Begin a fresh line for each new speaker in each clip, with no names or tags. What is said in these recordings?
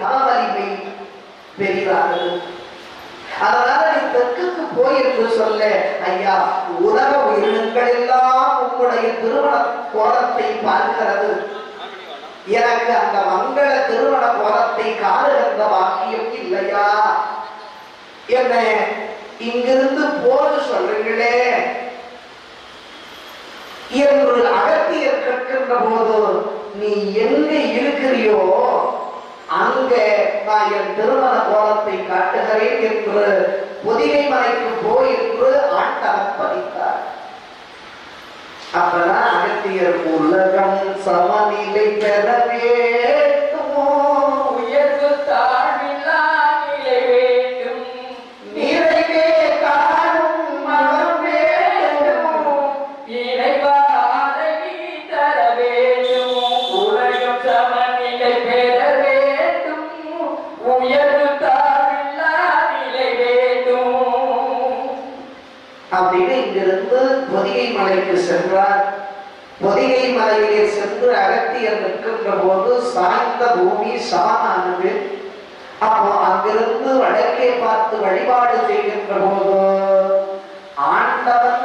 தாவலிமை பெரிதார்கள் அதனால நீ தெற்குக்கு போய் என்று சொல்ல ஐயா உலக உயிரினங்கள் எல்லாம் உங்களுடைய திருமண கோலத்தை பார்க்கிறது. எனக்கு அந்த மங்கள திருமண கோலத்தை காணுகின்ற வாக்கியம் இல்லையா? என்ன இங்கிருந்து போது சொல்லுங்களே என்று அகத்தியர் கேட்கின்ற போது நீ எங்க இருக்கிறியோ அங்கே நான் என் திருமண கோலத்தை காட்டுகிறேன் என்று பொதிகை மலைக்கு போய் என்று ஆண்டவன் பதித்தார். அப்பதான் அகத்தியர் உலகம் சமநிலை
பெறவே
அப்படின்னு இங்கிருந்து பொதிகை மலைக்கு சென்றார். பொதிகை மலையிலே சென்று அகத்தியர் நிற்கின்ற போது சாய்ந்த பூமி சமமானது. அப்போ அங்கிருந்து வடக்கே பார்த்து வழிபாடு செய்கின்ற போது ஆண்டவன்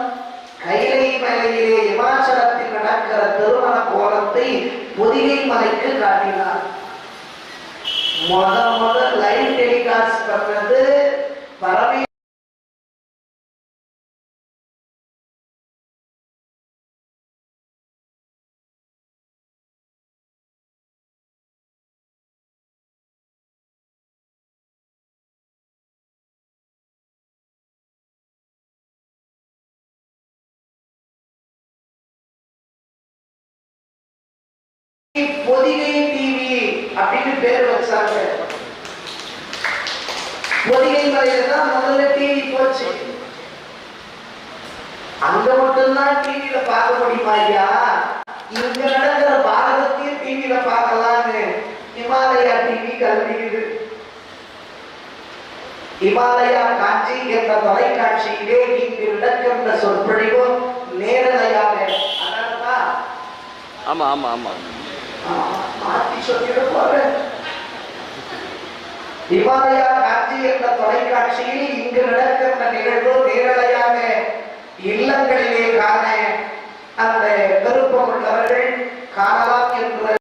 கைலை மலையிலே இமாச்சலத்தில் நடக்கிற திருமண கோலத்தை பொதிகை மலைக்கு காட்டினார். முத முத லைவ் டெலிகாஸ்ட் பண்ணது பொதிகை டிவி அப்படின்னு பேர் வச்சாங்க. பொதிகை மலையில தான் முதல்ல டிவி போச்சு. அங்க மட்டும்தான் டிவியில பார்க்க முடியுமா ஐயா? இங்க நடக்கிற பாரதத்தையும் டிவியில பார்க்கலாம்னு இமாலயா டிவி கல்வியுது இமாலயா காட்சி என்ற தொலைக்காட்சியிலே இங்கு நடக்கின்ற சொற்பொழிவும் நேரலையாக அதனாலதான்
ஆமா ஆமா ஆமா.
மாத்தி சொல்லிட போறேன் இமாலயா காட்சி என்ற தொலைக்காட்சியில் இங்கு நடக்கின்ற நிகழ்வு நேரலையாக இல்லங்களிலே காண அந்த விருப்பம் உள்ளவர்கள் காணலாம் என்ற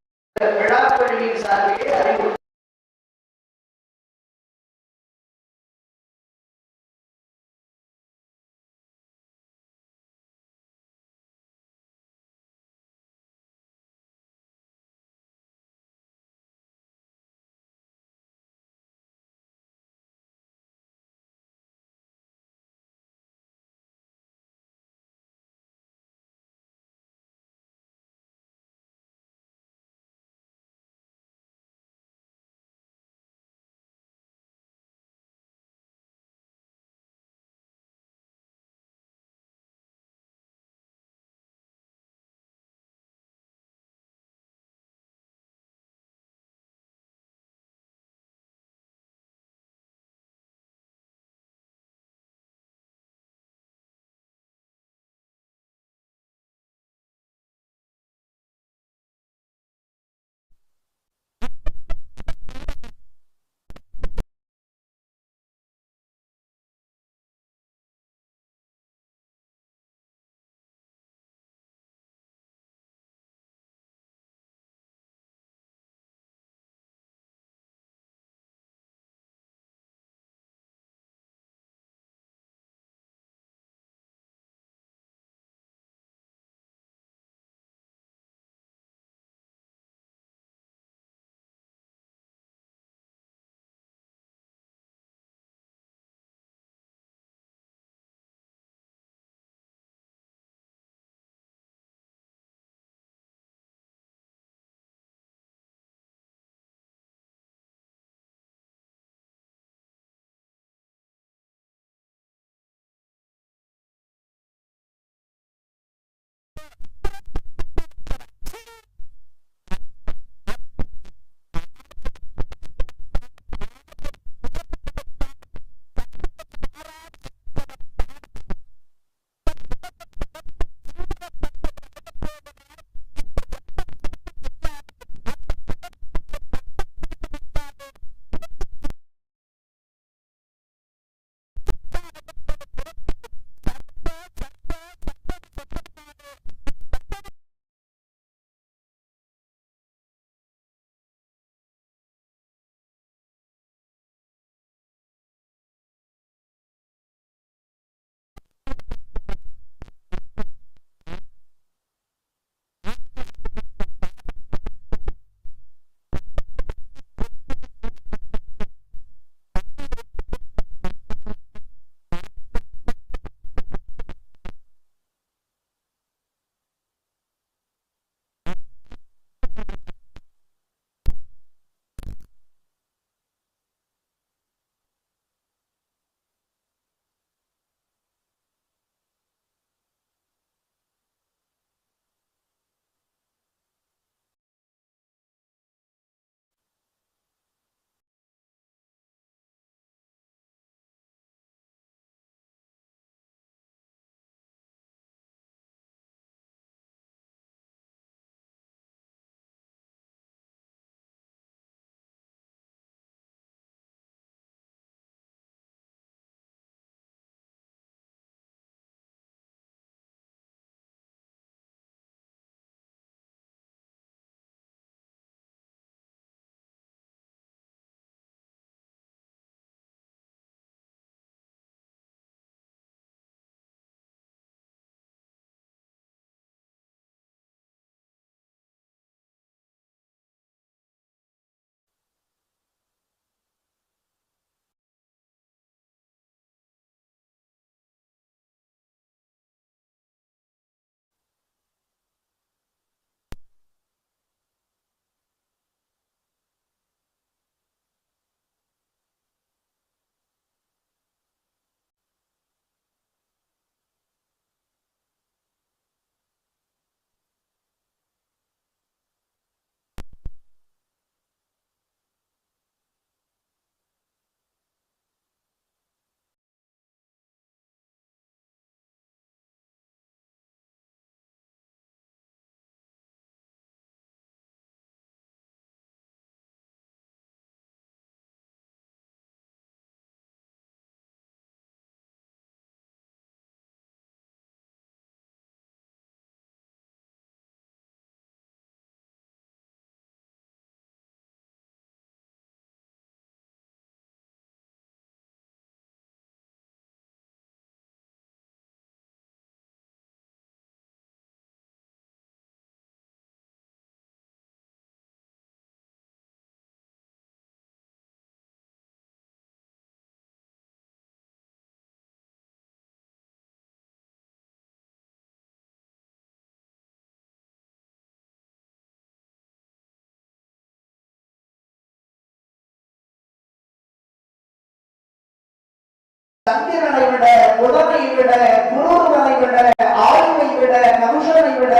சந்திரனை விட புதனை விட குரூரனை விட ஆய்வை விட மனுஷனை விட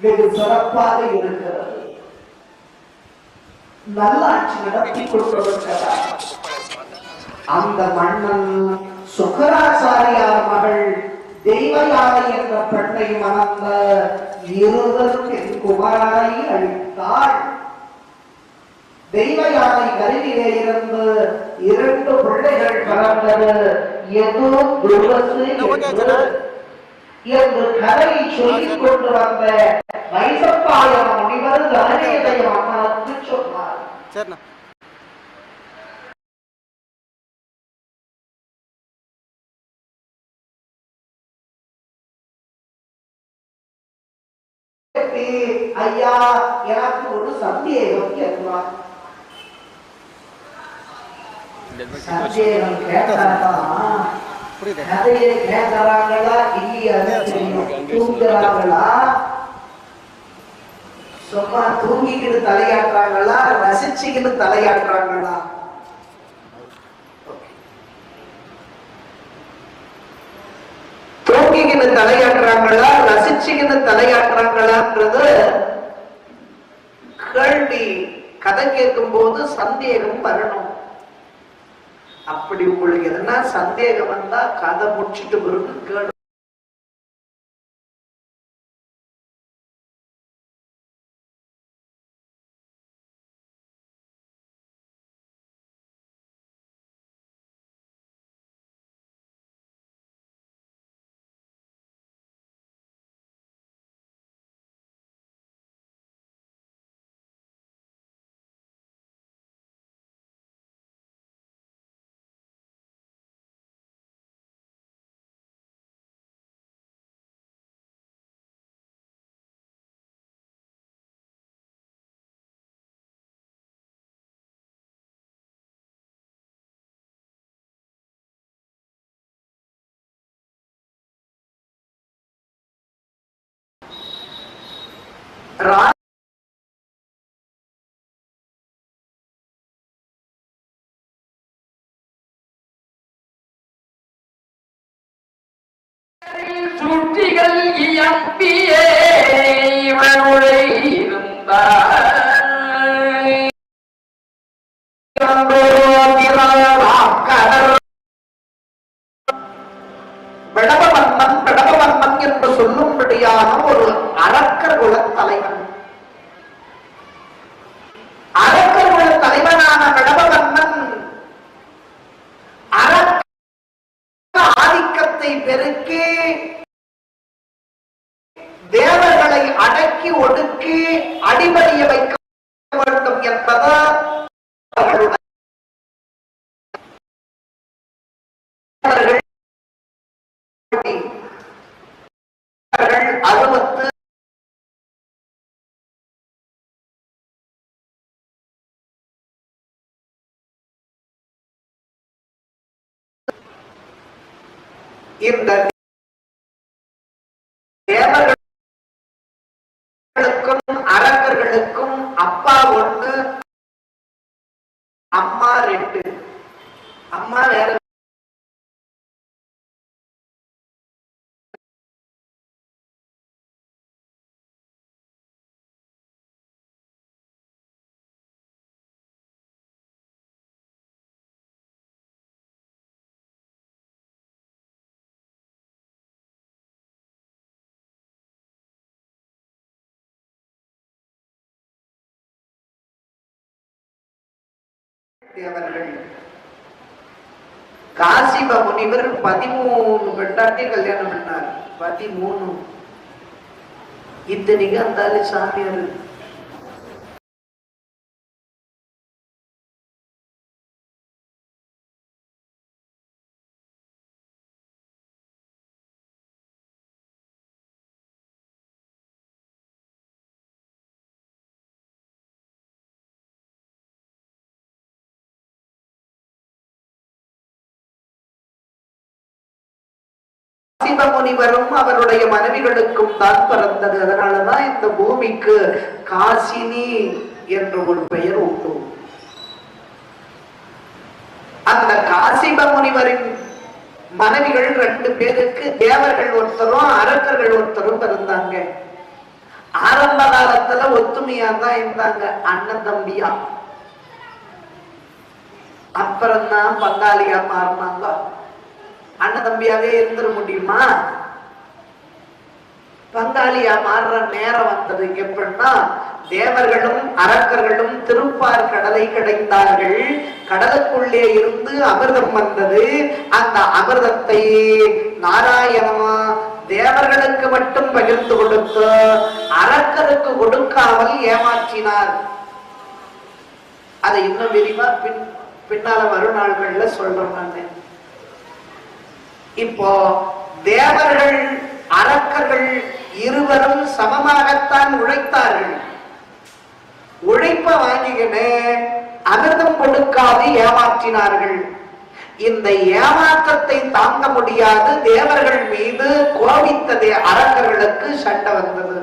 வெகு சிறப்பாக இருக்கிறது. நல்லாட்சி நடத்தி கொண்டிருக்கிறார் அந்த மன்னன் சுக்கராச்சாரியார் மகள் தெய்வயானை என்ற பெண்ணை மணந்த இருவர் பெண் குமாரனை அளித்தாள் தெய்வயானை கருவிலே இருந்து இரண்டு பிள்ளைகள் பிறந்தது. ஏதோ துர்வசு என்று கதையை சொல்லிக் கொண்டு வந்த வைசப்பாயன முனிவர் கணேதைய அம்மனுக்கு சொன்னார்.
சரிண்ணா.
ஐயா எனக்கு ஒரு சந்தேகம் என்றார் சந்தேகம் கேட்டாதான்
புரியுது?
கதையை கேட்கறாங்களா இல்லையா தூங்குறாங்களா சும்மா தூங்கிக்கிட்டு தலையாட்டுறாங்களா? ரசிச்சுக்கிட்டு தலையாட்டுறாங்களா? தூங்கிக்கிட்டு தலையாட்டுறாங்களா? ரசிச்சுக்கிட்டு தலையாட்டுறாங்களான்றது கேள்வி. கதை கேட்கும் போது சந்தேகம் வரணும். அப்படி உங்களுக்கு எதனா சந்தேகம் வந்தா கதை முடிச்சுட்டு பிறகு கேளு.
சுற்றிகள் இயம்பியே இவனுடைய
இருந்தார் nada, me la இந்த தேவர்களுக்கும் அரங்கர்களுக்கும் அப்பா ஒன்று அம்மா ரெண்டு. அம்மா வேற தேவர்கள். காசிப முனிவர் பதிமூணு பெண்டாட்டி கல்யாணம் பண்ணார். பதிமூணு. இத்தனைக்கு அந்த சாமியார் சிவமுனிவரும் முனிவரும் அவருடைய மனைவிகளுக்கும் தான் பிறந்தது. அதனாலதான் இந்த பூமிக்கு காசினி என்ற ஒரு பெயர் உண்டு. அந்த காசிப முனிவரின் மனைவிகள் ரெண்டு பேருக்கு தேவர்கள் ஒருத்தரும் அரக்கர்கள் ஒருத்தரும் பிறந்தாங்க. ஆரம்ப காலத்துல ஒத்துமையா தான் இருந்தாங்க. அண்ணன் தம்பியா. அப்புறம்தான் பங்காளியா மாறினாங்க. அண்ணன் தம்பியாவே இருந்துட முடியுமா? பங்காளியா மாறுற நேரம் வந்தது எப்படின்னா தேவர்களும் அரக்கர்களும் திருப்பார் கடலை கிடைத்தார்கள் கடலுக்குள்ளே இருந்து அமிர்தம் வந்தது. அந்த அமிர்தத்தை நாராயணமா தேவர்களுக்கு மட்டும் பகிர்ந்து கொடுத்து அரக்கருக்கு கொடுக்காமல் ஏமாற்றினார். அதை இன்னும் விரிவா பின் பின்னால மறுநாள்கள்ல சொல்றேன் நான். இப்போ தேவர்கள் அரக்கர்கள் இருவரும் சமமாகத்தான் உழைத்தார்கள். உழைப்ப வாங்கிக்கின்னு அமிர்தம் கொடுக்காது ஏமாற்றினார்கள். இந்த ஏமாற்றத்தை தாங்க முடியாது. தேவர்கள் மீது கோபித்ததே அரக்கர்களுக்கு சண்டை வந்தது.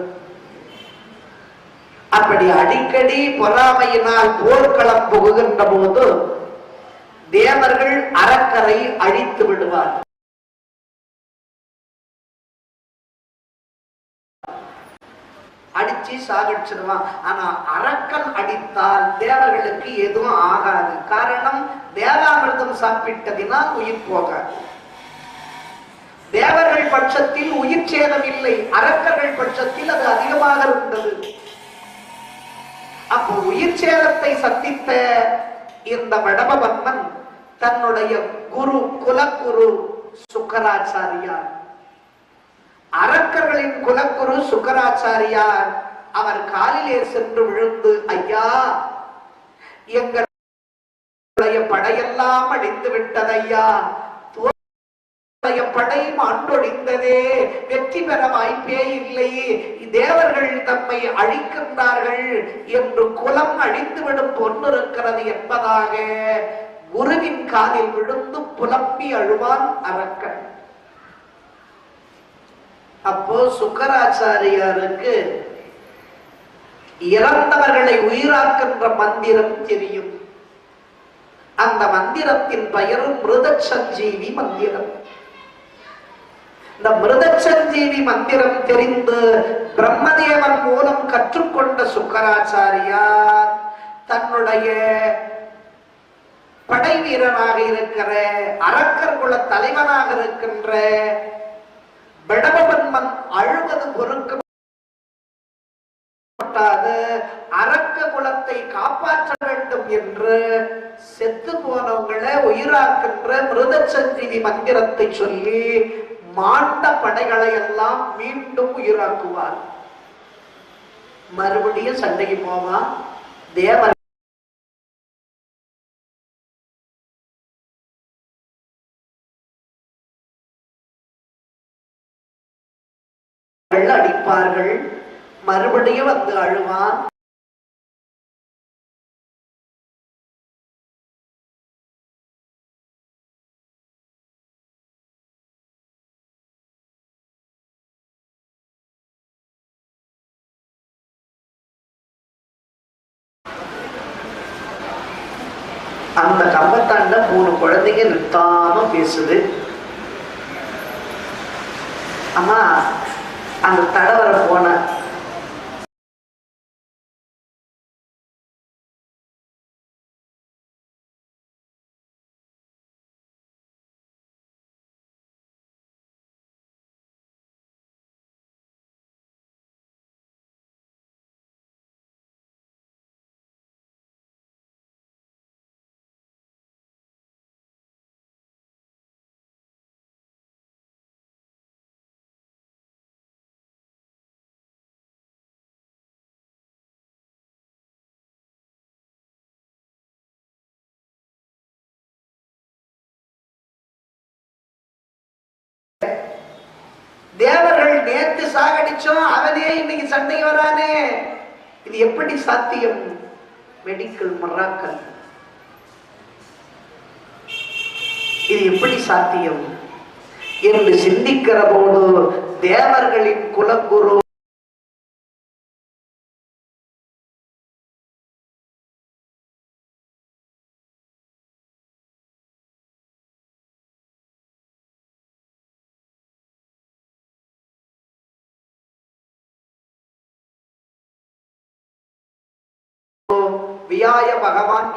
அப்படி அடிக்கடி பொறாமையினால் போர்க்களம் புகுகின்ற போது தேவர்கள் அரக்கரை அழித்து விடுவார்கள். அடிச்சு சாகடிச்சிடுவான். ஆனா அரக்கன் அடித்தால் தேவர்களுக்கு எதுவும் ஆகாது. காரணம் தேவாமிர்தம் சாப்பிட்டதினால் உயிர் போகாது. தேவர்கள் பட்சத்தில் உயிர் சேதம் இல்லை. அரக்கர்கள் பட்சத்தில் அது அதிகமாக இருந்தது. அப்போ உயிர் சேதத்தை சந்தித்த இந்த வடபவர்மன் தன்னுடைய குரு குலகுரு சுக்கராச்சாரியார். அரக்கர்களின் குலக்குரு சுக்கராச்சாரியார் அவர் காலிலே சென்று விழுந்து ஐயா எங்களுடைய படையெல்லாம் அடிந்து விட்டதையா? படை மாண்டொழிந்ததே வெற்றி பெற வாய்ப்பே இல்லை. தேவர்கள் தம்மை அழிக்கின்றார்கள் என்று குலம் அழிந்துவிடும் பொண்ணு இருக்கிறது என்பதாக குருவின் காலில் விழுந்து புலம்பி அழுவான் அரக்கன். அப்போ சுக்கராச்சாரியாருக்கு இறந்தவர்களை உயிராக்கின்ற மந்திரம் தெரியும். அந்த மந்திரத்தின் பெயர் மிருதசஞ்சீவி மந்திரம். இந்த மிருதசஞ்சீவி மந்திரம் தெரிந்து பிரம்மதேவன் மூலம் கற்றுக்கொண்ட சுக்கராச்சாரியார் தன்னுடைய படை வீரனாக இருக்கிற அரக்கர் குல தலைவனாக இருக்கின்ற விடபன்மன் அழுவது பொறுக்கப்பட்டாது அரக்க குலத்தை காப்பாற்ற வேண்டும் என்று செத்து போனவங்களை உயிராக்கின்ற மிருதசஞ்சீவி மந்திரத்தை சொல்லி மாண்ட படைகளை எல்லாம் மீண்டும் உயிராக்குவார். மறுபடியும் சண்டைக்கு போவான். தேவர் அடிப்பார்கள் மறுபடியும் வந்து அழுவான். அந்த கம்பத்தாண்ட மூணு குழந்தைங்க நிறுத்தாம பேசுது. தேவர்கள் நேற்று சாகடிச்சோம் அவனே இன்னைக்கு சண்டை வரானே. இது எப்படி சாத்தியம்? மெடிக்கல் மராக்கள் இது எப்படி சாத்தியம்? என்று சிந்திக்கிற போது தேவர்களின் குலகுரு வியாய பகவான்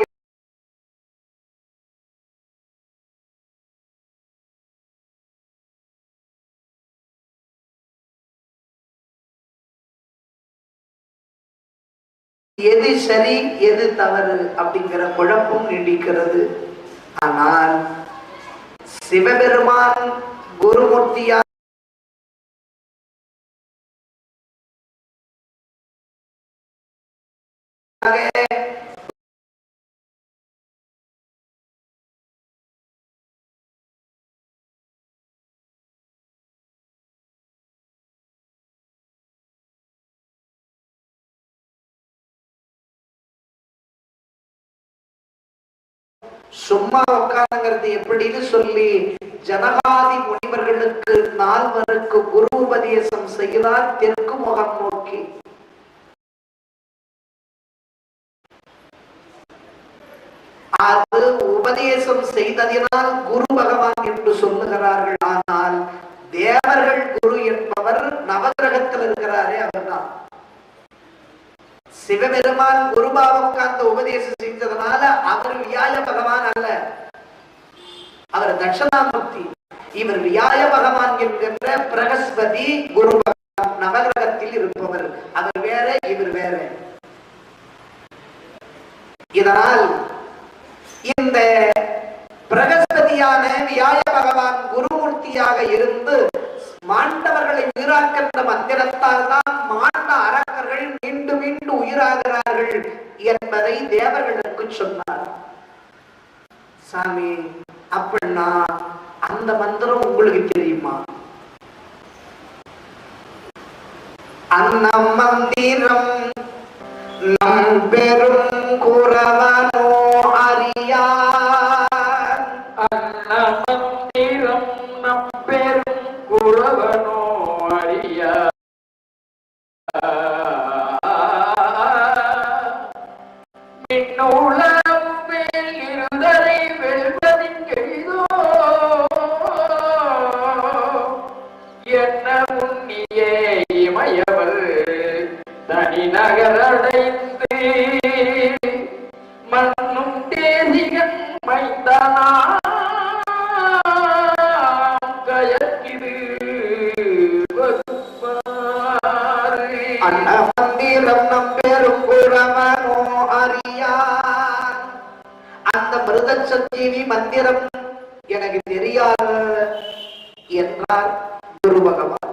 எது சரி எது தவறு அப்படிங்கிற குழப்பம் நீடிக்கிறது. ஆனால் சிவபெருமான் குருமூர்த்தியா சும்மா உட்காருங்கிறது எப்படின்னு சொல்லி ஜனகாதி முனிவர்களுக்கு நால்வருக்கு குரு உபதேசம் செய்கிறார் தெற்கு முகம் நோக்கி. அது உபதேசம் செய்ததினால் குரு பகவான் என்று சொல்லுகிறார்கள். ஆனால் தேவர்கள் குரு என்பவர் நவகிரகத்தில் இருக்கிறாரே அவர்தான். சிவபெருமான் குருபாவுக்கு அந்த உபதேசம் செஞ்சதுனால அவர் வியாய பகவான் அல்ல. அவர் தட்சணாமூர்த்தி. இவர் வியாய பகவான் என்கின்ற பிரகஸ்பதி குரு நவகிரகத்தில் இருப்பவர். அவர் வேற இவர் வேற. இதனால் இந்த பிரகஸ்பதியான வியாய பகவான் குருமூர்த்தியாக இருந்து மாண்டவர்களை நீராக்கின்ற மந்திரத்தால் தான் மாண்ட அரக்கர்கள் மீண்டும் மீண்டும் உயிராகிறார்கள் என்பதை தேவர்களுக்கு சொன்னார். சாமி அப்படின்னா அந்த மந்திரம் உங்களுக்கு தெரியுமா? அன்னம் மந்திரம் நம் பெரும் குறவனோ
அறியா
என்றார் குரு பகவான்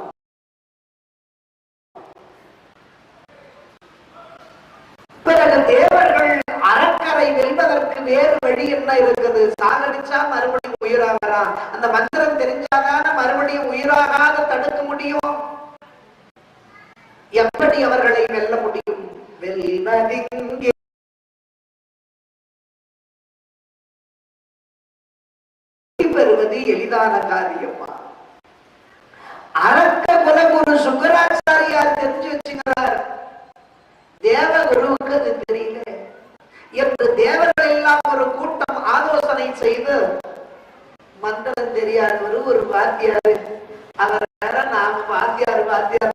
பிறகு தேவர்கள் அறக்கரை வெல்வதற்கு வேறு வழி என்ன இருக்குது? சாகடிச்சா மறுபடியும் உயிராகலாம் அந்த மந்திரம் தெரிஞ்சாதான மறுபடியும் உயிராகாத தடுக்க முடியும்? எப்படி அவர்களை வெல்ல முடியும்? வெல்வதிங்கே பெறுவது எளிதான காரியமா? அரக்க குலகுரு சுக்கராச்சாரியார் தெரிஞ்சு வச்சுக்கிறார். தேவகுருவுக்கு அது தெரியல. என்று தேவர்கள் எல்லாம் ஒரு கூட்டம் ஆலோசனை செய்து மந்திரம் தெரியாதவர் ஒரு வாத்தியாரு. அவர் வேற நாம வாத்தியார் வாத்தியார்.